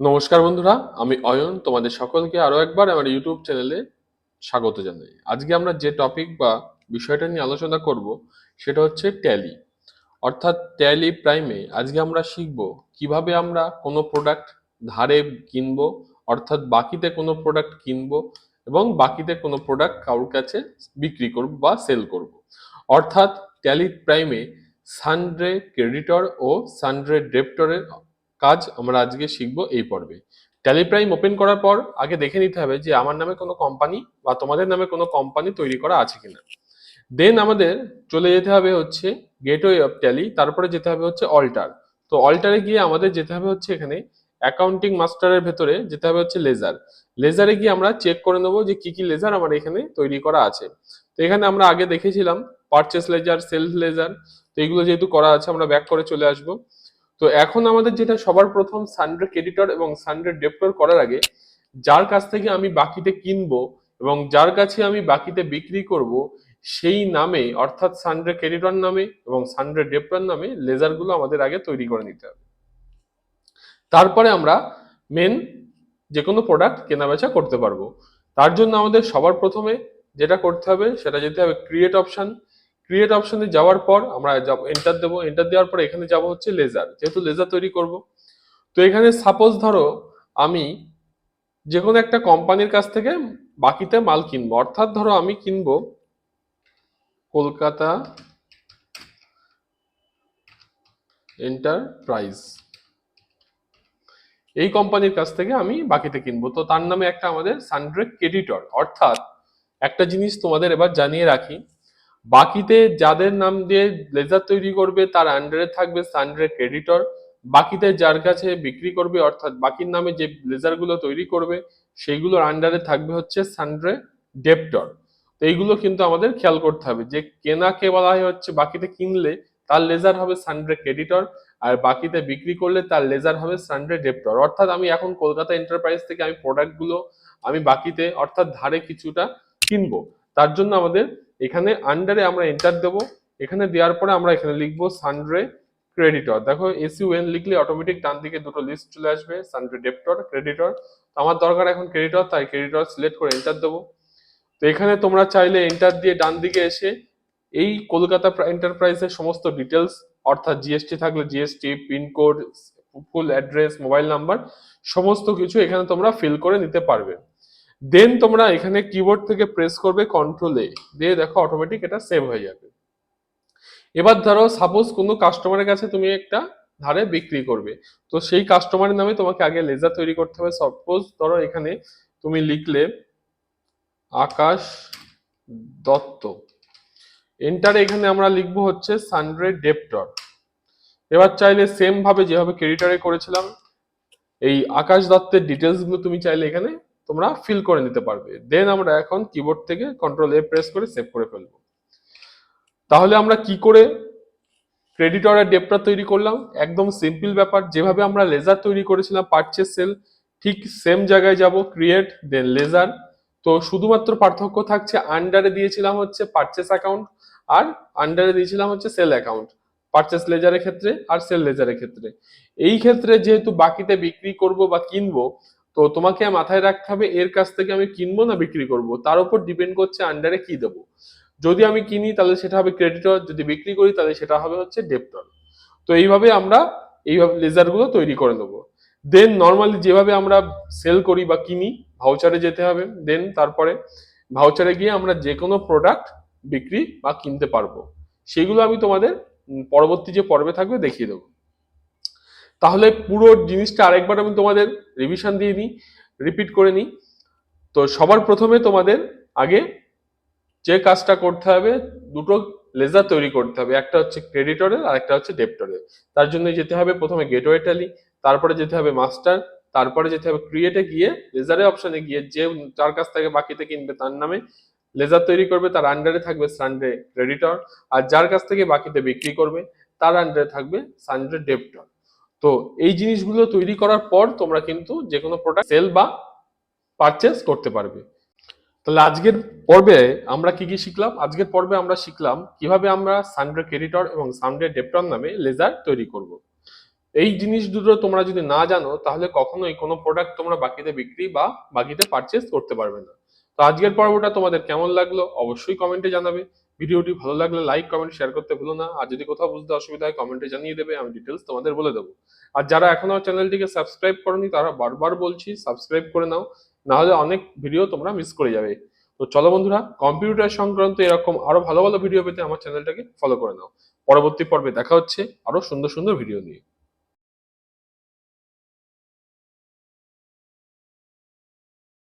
নমস্কার বন্ধুরা, আমি অয়ন। তোমাদের সকলকে আরও একবার আমার ইউটিউব চ্যানেলে স্বাগত জানাই। আজকে আমরা যে টপিক বা বিষয়টা নিয়ে আলোচনা করব, সেটা হচ্ছে ট্যালি অর্থাৎ ট্যালি প্রাইমে আজকে আমরা শিখব কীভাবে আমরা কোনো প্রোডাক্ট ধারে কিনবো, অর্থাৎ বাকিতে কোনো প্রোডাক্ট কিনবো এবং বাকিতে কোনো প্রোডাক্ট কারোর কাছে বিক্রি করব বা সেল করব। অর্থাৎ ট্যালি প্রাইমে সানড্রে ক্রেডিটর ও সানড্রে ডেপ্টরের কাজ আমরা আজকে শিখব এই পর্বে। ট্যালি প্রাইম ওপেন করার পর আগে দেখে নিতে হবে যে আমার নামে কোনো কোম্পানি বা তোমাদের নামে কোনো কোম্পানি তৈরি করা আছে কিনা। দেন আমাদের চলে যেতে হবে হচ্ছে গেটওয়ে অফ ট্যালি তারপরে যেতে হবে হচ্ছে অল্টার তো অল্টারে গিয়ে আমাদের যেতে হবে হচ্ছে এখানে অ্যাকাউন্টিং মাস্টারের ভেতরে যেতে হবে হচ্ছে লেজার লেজারে গিয়ে আমরা চেক করে নেব যে কি কি লেজার আমার এখানে তৈরি করা আছে। তো এখানে আমরা আগে দেখেছিলাম পারচেস লেজার সেলফ লেজার তো এগুলো যেহেতু করা আছে আমরা ব্যাক করে চলে আসব। তো এখন আমাদের যেটা সবার প্রথম সানডে ক্রেডিটর এবং সানডে ডেপ্টর করার আগে, যার কাছ থেকে আমি বাকিতে কিনবো এবং যার কাছে আমি বাকিতে বিক্রি করব, সেই নামে, অর্থাৎ সানডে ক্রেডিটর নামে এবং সানডে ডেপ্টর নামে লেজারগুলো আমাদের আগে তৈরি করে নিতে হবে। তারপরে আমরা মেন যে কোনো প্রোডাক্ট কেনাবেচা করতে পারব। তার জন্য আমাদের সবার প্রথমে যেটা করতে হবে, সেটা যেতে হবে ক্রিয়েট অপশন ক্রিয়েট অপশনে যাওয়ার পর আমরা এন্টার দেবো। এন্টার দেওয়ার পর এখানে যাব হচ্ছে লেজার যেহেতু লেজার তৈরি করব। তো এখানে সাপোজ ধরো আমি যে কোনো একটা কোম্পানির কাছ থেকে বাকিতে মাল কিনবো। অর্থাৎ ধরো আমি কিনবো কলকাতা এন্টারপ্রাইজ এই কোম্পানির কাছ থেকে আমি বাকিতে কিনবো। তো তার নামে একটা আমাদের সানড্রেক ক্রেডিটর অর্থাৎ একটা জিনিস তোমাদের এবার জানিয়ে রাখি। বাকিতে যাদের নাম দিয়ে লেজার তৈরি করবে, তার আন্ডারে থাকবে সানড্রে ক্রেডিটর বাকিতে যার কাছে বিক্রি করবে, অর্থাৎ বাকির নামে যে লেজারগুলো তৈরি করবে, সেইগুলোর আন্ডারে থাকবে হচ্ছে সানড্রে ডেপ্টর তো এইগুলো কিন্তু আমাদের খেয়াল করতে হবে যে কেনাকে বলা হয় হচ্ছে বাকিতে কিনলে তার লেজার হবে সানড্রে ক্রেডিটর আর বাকিতে বিক্রি করলে তার লেজার হবে সানড্রে ডেপ্টর অর্থাৎ আমি এখন কলকাতা এন্টারপ্রাইজ থেকে আমি প্রোডাক্টগুলো আমি বাকিতে অর্থাৎ ধারে কিছুটা কিনবো। তার জন্য আমাদের এখানে আন্ডারে আমরা এন্টার দেব। এখানে দেওয়ার পরে আমরা এখানে লিখব সানড্রে ক্রেডিটর দেখো এসি ওয়েন লিখলে অটোমেটিক ডান দিকে দুটো লিস্ট চলে আসবে সানড্রে ডেপ্টর ক্রেডিটর আমার দরকার এখন ক্রেডিটর তাই ক্রেডিটর সিলেক্ট করে এন্টার দেবো। তো এখানে তোমরা চাইলে এন্টার দিয়ে ডান দিকে এসে এই কলকাতা এন্টারপ্রাইজের সমস্ত ডিটেলস অর্থাৎ জিএসটি থাকলে GST pincode full address mobile number সমস্ত কিছু এখানে তোমরা ফিল করে নিতে পারবে। দেন তোমরা এখানে কিবোর্ড থেকে প্রেস করবে কন্ট্রোল এ দিয়ে দেখো অটোমেটিক এটা সেভ হয়ে যাবে। এবার ধরো সাপোজ কোনো কাস্টমারের কাছে তুমি একটা ধারে বিক্রি করবে। তো সেই কাস্টমারের নামে তোমাকে আগে লেজার তৈরি করতে হবে। সাপোজ ধরো এখানে তুমি লিখলে, আকাশ দত্ত। এন্টার এখানে আমরা লিখব হচ্ছে সানড্রে ডেপ্টর এবার চাইলে সেম ভাবে যেভাবে ক্রেডিটারে করেছিলাম, এই আকাশ দত্তের ডিটেলসগুলো তুমি চাইলে এখানে তোমরা ফিল করে নিতে পারবে। দেন আমরা এখন কিবোর্ড থেকে কন্ট্রোল এ প্রেস করে সেভ করে ফেলব। তাহলে আমরা কি করে ক্রেডিটর আর ডেপ্টার তৈরি করলাম? একদম সিম্পল ব্যাপার, যেভাবে আমরা লেজার তৈরি করেছিলাম পারচেস সেল ঠিক সেম জায়গায় যাব ক্রিয়েট দেন লেজার তো শুধুমাত্র পার্থক্য থাকছে আন্ডারে দিয়েছিলাম হচ্ছে পারচেস অ্যাকাউন্ট আর আন্ডারে দিয়েছিলাম হচ্ছে সেল অ্যাকাউন্ট পারচেস লেজারের ক্ষেত্রে আর সেল লেজারের ক্ষেত্রে। এই ক্ষেত্রে যেহেতু বাকিতে বিক্রি করব বা কিনবো তো তোমাকে মাথায় রাখতে হবে, এর কাছ থেকে আমি কিনবো না বিক্রি করব? তার উপর ডিপেন্ড করছে আন্ডারে কি দেবো? যদি আমি কিনি, তাহলে সেটা হবে ক্রেডিটর যদি বিক্রি করি, তাহলে সেটা হবে হচ্ছে ডেপ্টর তো এইভাবে আমরা এইভাবে লেজারগুলো তৈরি করে নেব। দেন নর্মালি যেভাবে আমরা সেল করি বা কিনি ভাউচারে যেতে হবে। দেন তারপরে ভাউচারে গিয়ে আমরা যে কোনো প্রোডাক্ট বিক্রি বা কিনতে পারব। সেগুলো আমি তোমাদের পরবর্তী যে পর্বে থাকবে দেখিয়ে দেবো। তাহলে পুরো জিনিসটা আরেকবার আমি তোমাদের রিভিশন দিয়ে নিই রিপিট করে নিই। তো সবার প্রথমে তোমাদের আগে যে কাজটা করতে হবে, দুটো লেজার তৈরি করতে হবে, একটা হচ্ছে ক্রেডিটরের আর একটা হচ্ছে ডেপ্টরের তার জন্য যেতে হবে প্রথমে গেটওয়ে ট্যালি তারপরে যেতে হবে মাস্টার তারপরে যেতে হবে ক্রিয়েটে গিয়ে লেজারের অপশনে গিয়ে যে যার কাছ থেকে বাকিতে কিনবে তার নামে লেজার তৈরি করবে, তার আন্ডারে থাকবে সানডে ক্রেডিটর আর যার কাছ থেকে বাকিতে বিক্রি করবে, তার আন্ডারে থাকবে সানডে ডেপ্টর তো এই জিনিসগুলো তৈরি করার পর তোমরা কিন্তু যে কোনো প্রোডাক্ট সেল বা পারচেস করতে পারবে। তাহলে আজকের পর্বে আমরা কি কি শিখলাম? আজকের পর্বে আমরা শিখলাম কীভাবে আমরা সানডে ক্রেডিটর এবং সানডে ডেপ্টর নামে লেজার তৈরি করব। এই জিনিস দুটো তোমরা যদি না জানো, তাহলে কখনোই কোনো প্রোডাক্ট তোমরা বাকিতে বিক্রি বা বাকিতে পারচেস করতে পারবে না। তো আজকের পর্বটা তোমাদের কেমন লাগল অবশ্যই কমেন্টে জানাবে। ভিডিওটি ভালো লাগলে লাইক কমেন্ট শেয়ার করতে ভুলো না। আর যদি কোথাও বুঝতে অসুবিধা হয় কমেন্টে জানিয়ে দেবে, আমি ডিটেলস তোমাদের বলে দেবো। আর যারা এখনও চ্যানেলটিকে সাবস্ক্রাইব করনি, তারা বারবার বলছি সাবস্ক্রাইব করে নাও। না হলে অনেক ভিডিও তোমরা মিস করে যাবে। তো চলো বন্ধুরা কম্পিউটার সংক্রান্ত এরকম আরও ভালো ভালো ভিডিও পেতে আমার চ্যানেলটাকে ফলো করে নাও। পরবর্তী পর্বে দেখা হচ্ছে আরও সুন্দর সুন্দর ভিডিও নিয়ে।